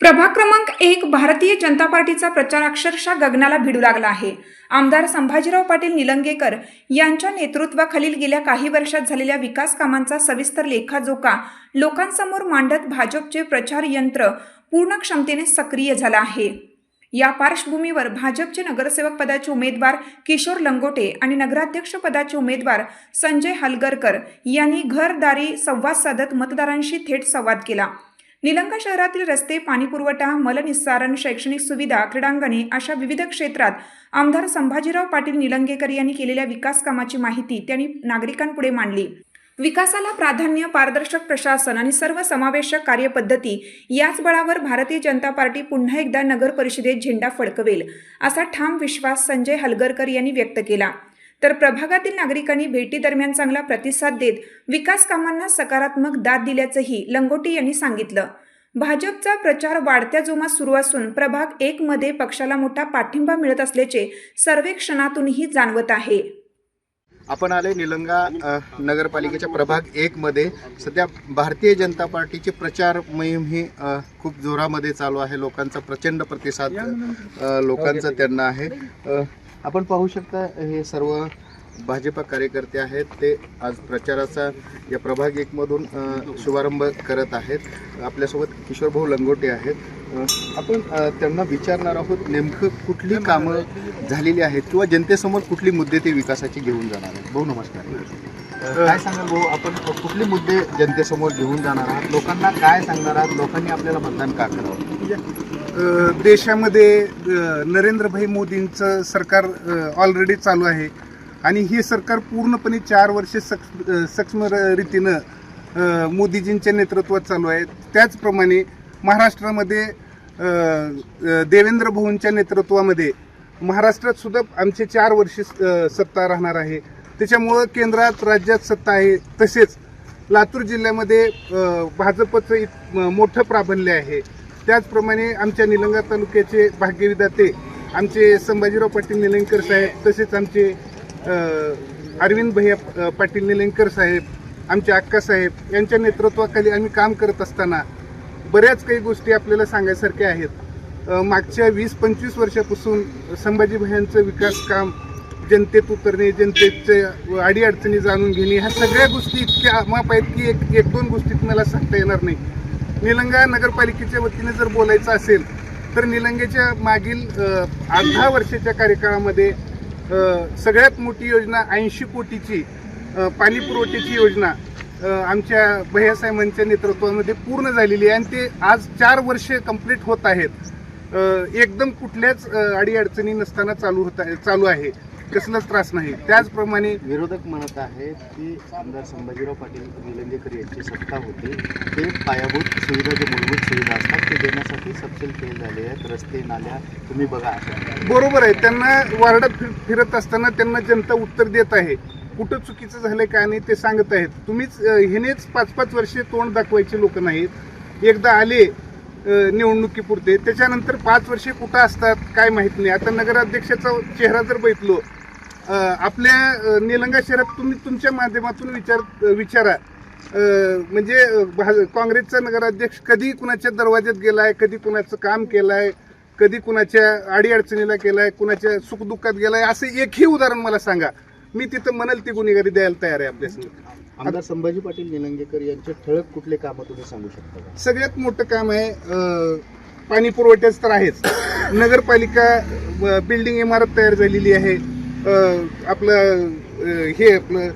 प्रभाग क्रमांक एक भारतीय जनता पार्टीचा प्रचार अक्षरशः गगनाला भिडू लागला आहे. आमदार संभाजीराव पाटील निलंगेकर यांच्या नेतृत्वाखालील गेल्या काही वर्षात झालेल्या विकास कामांचा सविस्तर लेखाजोखा लोकांसमोर मांडत भाजपचे प्रचार यंत्र पूर्ण क्षमतेने सक्रिय झालं आहे. या पार्श्वभूमीवर भाजपचे नगरसेवक पदाचे उमेदवार किशोर लंगोटे आणि नगराध्यक्ष पदाचे उमेदवार संजय हलगरकर यांनी घरदारी संवाद साधत मतदारांशी थेट संवाद केला. निलंगा शहरातील रस्ते पाणीपुरवठा मलनिस्सारण शैक्षणिक सुविधा क्रीडांगणे अशा विविध क्षेत्रात आमदार संभाजीराव पाटील निलंगेकर यांनी केलेल्या विकास कामाची माहिती त्यांनी नागरिकांपुढे मांडली. विकासाला प्राधान्य पारदर्शक प्रशासन आणि सर्व समावेशक कार्यपद्धती याच बळावर भारतीय जनता पार्टी पुन्हा एकदा नगर परिषदेत झेंडा फडकवेल असा ठाम विश्वास संजय हलगरकर यांनी व्यक्त केला. तर प्रभागातील नागरिकांनी भेटीदरम्यान चांगला प्रतिसाद देत विकास कामांना सकारात्मक दाद दिल्याचंही लंगोटी यांनी सांगितलं. भाजपचा प्रचार वाढत्या जोमात सुरू असून प्रभाग एक मध्ये पक्षाला मोठा पाठिंबा मिळत असल्याचे सर्वेक्षणातूनही जाणवत आहे. आपण आले निलंगा नगरपालिकेच्या प्रभाग एक मध्ये. सध्या भारतीय जनता पार्टीची प्रचार मोहीम ही खूप जोरामध्ये चालू आहे. लोकांचा प्रचंड प्रतिसाद लोकांचा त्यांना आहे. आपण पाहू शकता हे सर्व भाजपा कार्यकर्ते आहेत. ते आज प्रचाराचा या प्रभाग एक मधून अ, शुभारंभ करत आहेत. आपल्यासोबत किशोर भाऊ लंगोटे आहेत. आपण त्यांना विचारणार आहोत नेमकं कुठली कामं झालेली आहेत किंवा जनतेसमोर कुठली मुद्दे ते विकासाची घेऊन जाणार आहेत? भाऊ नमस्कार. काय सांगाल भाऊ आपण कुठले मुद्दे जनतेसमोर घेऊन जाणार आहात? लोकांना काय सांगणार आहात? लोकांनी आपल्याला मतदान का करावं? देशामध्ये नरेंद्रभाई मोदींचं सरकार ऑलरेडी चालू आहे. आणि हे सरकार पूर्णपणे चार वर्षे सक्ष सक्षम रीतीनं मोदीजींच्या नेतृत्वात चालू आहे. त्याचप्रमाणे महाराष्ट्रामध्ये देवेंद्र भाऊंच्या नेतृत्वामध्ये महाराष्ट्रात सुद्धा आमचे चार वर्षे सत्ता राहणार आहे. त्याच्यामुळं केंद्रात राज्यात सत्ता आहे. तसेच लातूर जिल्ह्यामध्ये भाजपचं एक म- मोठं प्राबल्य आहे. त्याचप्रमाणे आमच्या निलंगा तालुक्याचे भाग्यविदाते आमचे संभाजीराव पाटील निलंगकर साहेब तसेच आमचे अरविंद भैया पाटील निलंगकर साहेब आमचे अक्का साहेब यांच्या नेतृत्वाखाली आम्ही काम करत असताना बऱ्याच काही गोष्टी आपल्याला सांगायसारख्या आहेत. मागच्या वीस पंचवीस वर्षापासून संभाजी भैयांचं विकास काम जनतेत उतरणे जनतेच्या अडीअडचणी जाणून घेणे ह्या सगळ्या गोष्टी इतक्या माप आहेत की एक एक दोन गोष्टीत मला सांगता येणार नाही. निलंगा नगरपालिकेच्या वतीने जर बोलायचं असेल तर निलंगेच्या मागील अ, आठ दहा वर्षाच्या कार्यकाळामध्ये सगळ्यात मोठी योजना ऐंशी कोटीची पाणी पुरवठ्याची योजना आमच्या भैयासाहेबांच्या नेतृत्वामध्ये पूर्ण झालेली आहे. आणि ते आज चार वर्षे कंप्लीट होत आहेत. एकदम कुठल्याच अडीअडचणी नसताना चालू होत आहे चालू आहे. कसलाच त्रास नाही. त्याचप्रमाणे विरोधक म्हणत आहेत की आमदार संभाजीराव पाटील निलंगेकर यांची सत्ता होती. ते पायाभूत सुविधा जे मूलभूत सुविधा असतात ते देण्यासाठी सपशेल फेल झाले आहेत. रस्ते नाल्या तुम्ही बघा. बरोबर आहे. त्यांना वार्डात फिर फिरत असताना त्यांना जनता उत्तर देत आहे. कुठं चुकीचं झालंय काय नाही ते सांगत आहेत. तुम्हीच अ, ह्यानेच पाच पाच वर्षे तोंड दाखवायचे लोक नाहीत. एकदा आले निवडणुकीपुरते. त्याच्यानंतर पाच वर्षे कुठं असतात काय माहीत नाही. आता नगराध्यक्षाचा चेहरा जर बघितलो आपल्या निलंगा शहरात तुम्ही तुमच्या माध्यमातून विचार विचारा. म्हणजे काँग्रेसचा नगराध्यक्ष कधी कुणाच्या दरवाज्यात गेलाय कधी कुणाचं काम केलंय कधी कुणाच्या अडीअडचणीला केलाय कुणाच्या सुखदुःखात गेलाय असं एकही उदाहरण मला सांगा. मी तिथं म्हणाल ती गुन्हेगारी द्यायला तयार आहे आपल्यासमोर आमदार संभाजी पाटील निलंगेकर यांचे ठळक कुठले कामं तुम्ही सांगू शकता सगळ्यात मोठं काम आहे पाणी पुरवठ्याचं तर आहेच. नगरपालिका बिल्डिंग इमारत तयार झालेली आहे. आपलं हे आपलं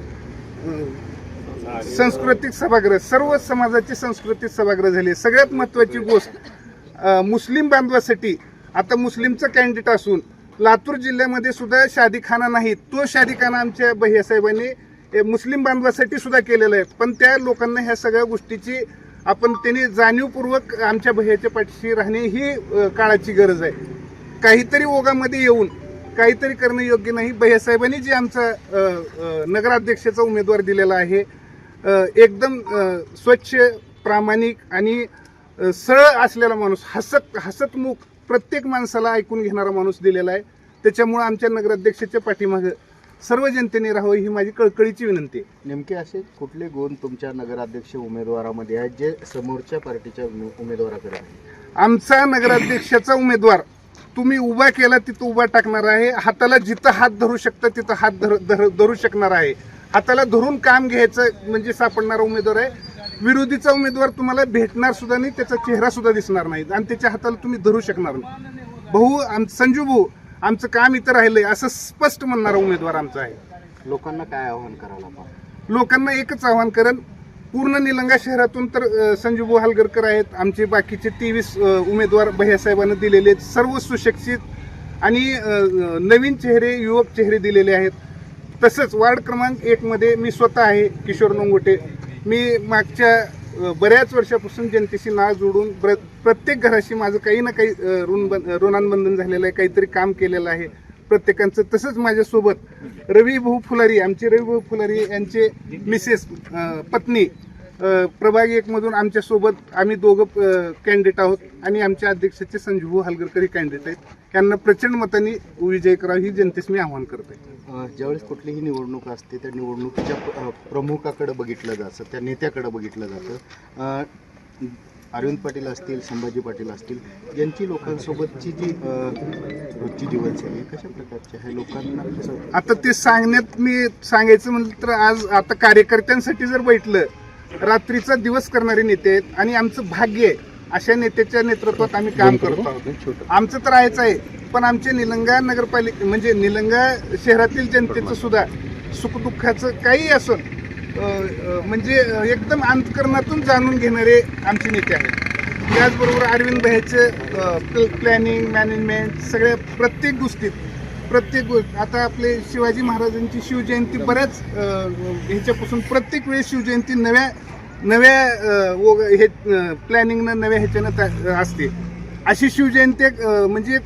सांस्कृतिक सभागृह सर्व समाजाची सांस्कृतिक सभागृह झाली. सगळ्यात महत्वाची गोष्ट मुस्लिम बांधवासाठी आता मुस्लिमचं कॅन्डिडेट असून लातूर जिल्ह्यामध्ये सुद्धा शादीखाना नाही. तो शादीखाना आमच्या भैयासाहेबांनी मुस्लिम बांधवासाठी सुद्धा केलेला आहे. पण त्या लोकांना ह्या सगळ्या गोष्टीची आपण त्यांनी जाणीवपूर्वक आमच्या भैयाच्या पाठीशी राहणे ही काळाची गरज आहे. काहीतरी ओघामध्ये येऊन काहीतरी करणं योग्य नाही. भैयासाहेबांनी जे आमचा नगराध्यक्षाचा उमेदवार दिलेला आहे एकदम स्वच्छ प्रामाणिक आणि सरळ असलेला माणूस हसत हसतमुख प्रत्येक माणसाला ऐकून घेणारा माणूस दिलेला आहे. त्याच्यामुळं आमच्या नगराध्यक्षाच्या पाठीमागं सर्व जनतेने राहावं ही माझी कळकळीची विनंती आहे. नेमके असे कुठले गुण तुमच्या नगराध्यक्ष उमेदवारामध्ये आहेत जे समोरच्या पार्टीच्या उमे- उमेदवाराकडे आहेत? आमचा नगराध्यक्षाचा उमेदवार तुम्ही उभा केला तिथं उभा टाकणार आहे. हाताला जिथं हात धरू शकतं तिथं हात धर धर- धरू शकणार आहे. हाताला धरून काम घ्यायचं म्हणजे सापडणारा उमेदवार आहे. विरोधीचा उमेदवार तुम्हाला भेटणार सुद्धा नाही त्याचा चेहरा सुद्धा दिसणार नाही. आणि त्याच्या हाताला तुम्ही धरू शकणार नाही. भाऊ आम संजू भाऊ आमचं काम इथं राहिलंय असं स्पष्ट म्हणणारा उमेदवार आमचा आहे. लोकांना काय आवाहन करायला लोकांना एकच आवाहन करेन पूर्ण निलंगा शहरातून तर अ, संजू हलगरकर आहेत. आमचे बाकीचे तेवीस उमेदवार भैयासाहेबांना दिलेले आहेत. सर्व सुशिक्षित आणि नवीन चेहरे युवक चेहरे दिलेले आहेत. तसंच वार्ड क्रमांक एकमध्ये मी स्वतः आहे किशोर नोंगोटे. मी मागच्या बऱ्याच वर्षापासून जनतेशी नाळ जोडून प्र- प्रत्येक घराशी माझं काही ना काही ऋण बन ऋणांबंधन झालेलं आहे काहीतरी काम केलेलं आहे प्रत्येकांचं. तसंच माझ्यासोबत रवी भाऊ फुलारी आमचे रवी भाऊ फुलारी यांचे मिसेस पत्नी प्रभाग एक मधून आमच्यासोबत आम्ही दोघं कॅन्डिडेट आहोत. आणि आमच्या अध्यक्षाचे संजीव हलगरकर हे कॅन्डिडेट आहेत. यांना प्रचंड मतांनी विजय करावा ही जनतेस मी आव्हान अ, ज्यावेळेस कुठलीही निवडणूक असते त्या निवडणुकीच्या प्रमुखाकडे बघितलं जातं त्या नेत्याकडे बघितलं जातं. अरविंद पाटील असतील संभाजी पाटील असतील यांची लोकांसोबतची जी रोजची जीवनशैली आहे, कशा प्रकारची आहे? लोकांना आता ते सांगण्यात मी सांगायचं म्हटलं तर आज आता कार्यकर्त्यांसाठी जर बैठलं रात्रीचा दिवस करणारे नेते आहेत आणि आमचं भाग्य आहे. अशा नेत्याच्या नेतृत्वात आम्ही काम करतो. आहोत आमचं तर आहेच आहे पण आमचे निलंगा नगरपालिका म्हणजे निलंगा शहरातील जनतेचं सुद्धा सुखदुःखाचं काही असो म्हणजे एकदम अंतकरणातून जाणून घेणारे आमचे नेते आहेत. त्याचबरोबर अरविंद भाईचं प्लॅनिंग मॅनेजमेंट सगळ्या प्रत्येक गोष्टीत प्रत्येक गोष्ट आता आपले शिवाजी महाराजांची शिवजयंती बऱ्याच ह्याच्यापासून प्रत्येक वेळेस शिवजयंती नव्या नव्या हे प्लॅनिंगनं नव्या ह्याच्यानं असते. अशी शिवजयंती म्हणजे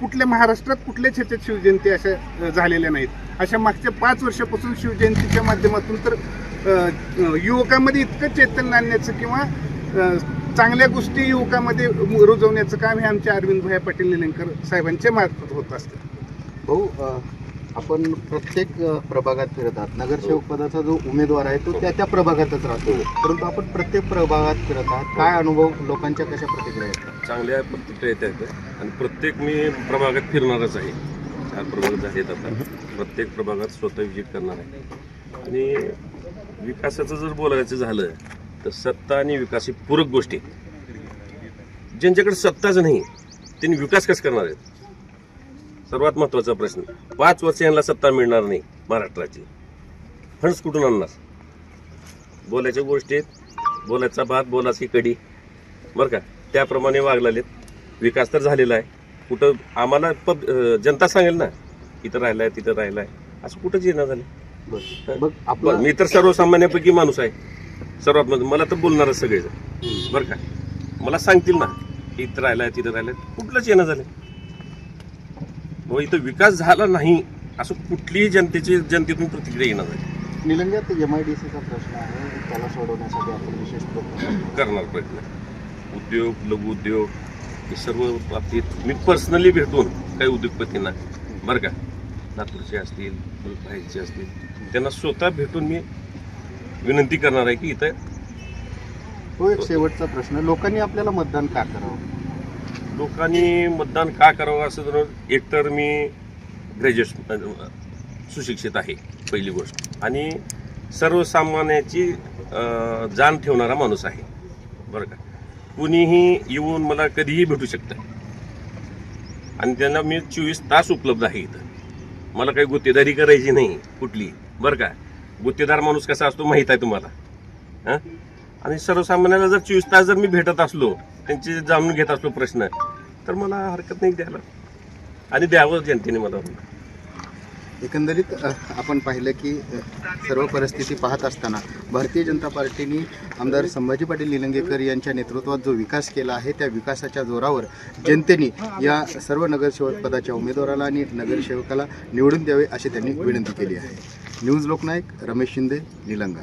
कुठल्या महाराष्ट्रात कुठल्याच ह्याच्यात शिवजयंती अशा झालेल्या नाहीत. अशा मागच्या पाच वर्षापासून शिवजयंतीच्या माध्यमातून तर युवकांमध्ये इतकं चैतन्य आणण्याचं किंवा चांगल्या गोष्टी युवकांमध्ये रुजवण्याचं काम हे आमच्या अरविंद भाई पाटील निलंगकर साहेबांच्या मार्फत होत असतं. भाऊ आपण प्रत्येक प्रभागात फिरतात नगरसेवक पदाचा जो उमेदवार आहे तो त्या त्या प्रभागातच राहतो. परंतु आपण प्रत्येक प्रभागात फिरत आहात. काय अनुभव लोकांच्या कशा प्रतिक्रिया आहेत? चांगल्या प्रतिक्रिया येत आहेत. आणि प्रत्येक मी प्रभागात फिरणारच आहे. चार प्रभाग झालेत आता. प्रत्येक प्रभागात स्वतः विजिट करणार आहे. आणि विकासाचं जर बोलायचं झालं तर सत्ता आणि विकास ही पूरक गोष्टी आहेत. ज्यांच्याकडे सत्ताच नाही त्यांनी विकास कसं करणार आहेत? सर्वात महत्त्वाचा प्रश्न. पाच वर्ष यांना सत्ता मिळणार नाही महाराष्ट्राची. फंड्स कुठून आणणार? बोलायच्या गोष्टी आहेत. बोलायचा भात बोलाची कडी. बरं का? त्याप्रमाणे वागलेत विकास तर झालेला आहे. कुठं आम्हाला पब जनता सांगेल ना इथं राहिलाय तिथं राहिलाय. असं कुठंच येणार झालं? बरं. मी तर सर्वसामान्यापैकी माणूस आहे. सर्वात महत्त्व- मला तर बोलणारच सगळेजण. बरं का? मला सांगतील ना इथं राहिलाय तिथं राहिलाय. कुठलंच येणं झालं? व इथं विकास झाला नाही असं कुठलीही जनतेची जनतेतून प्रतिक्रिया येणार झाली निलंग्यात एम आय डी सीचा प्रश्न आहे त्याला सोडवण्यासाठी आपण विशेष प्रयत्न. करणार प्रयत्न. उद्योग लघु उद्योग हे सर्व बाबतीत मी पर्सनली भेटून काही उद्योगपतींना बरं का? लातूरचे असतील बाहेरचे असतील त्यांना स्वतः भेटून मी विनंती करणार आहे की इथं तो एक शेवटचा प्रश्न लोकांनी आपल्याला मतदान का करावं? लोकांनी मतदान का करावं असं जर एकतर मी ग्रॅज्युएशन सुशिक्षित आहे पहिली गोष्ट. आणि सर्वसामान्याची जाण ठेवणारा माणूस आहे. बरं का? कुणीही येऊन मला कधीही भेटू शकतं आणि त्यांना मी चोवीस तास उपलब्ध आहे इथं. मला काही गुत्तेदारी करायची नाही कुठली. बरं का? गुत्तेदार माणूस कसा असतो माहीत आहे तुम्हाला? हां? आणि सर्वसामान्याला जर चोवीस तास जर मी भेटत असलो त्यांचे जाणून घेत असलो प्रश्न तर मला हरकत नाही द्यायला. आणि द्यावं जनतेने मला. एकंदरीत आपण पाहिलं की सर्व परिस्थिती पाहत असताना भारतीय जनता पार्टीने आमदार संभाजी पाटील निलंगेकर यांच्या नेतृत्वात जो विकास केला आहे त्या विकासाच्या जोरावर जनतेने या सर्व नगरसेवक पदाच्या उमेदवाराला आणि नगरसेवकाला निवडून द्यावे अशी त्यांनी विनंती केली आहे. न्यूज लोकनायक रमेश शिंदे निलंगा.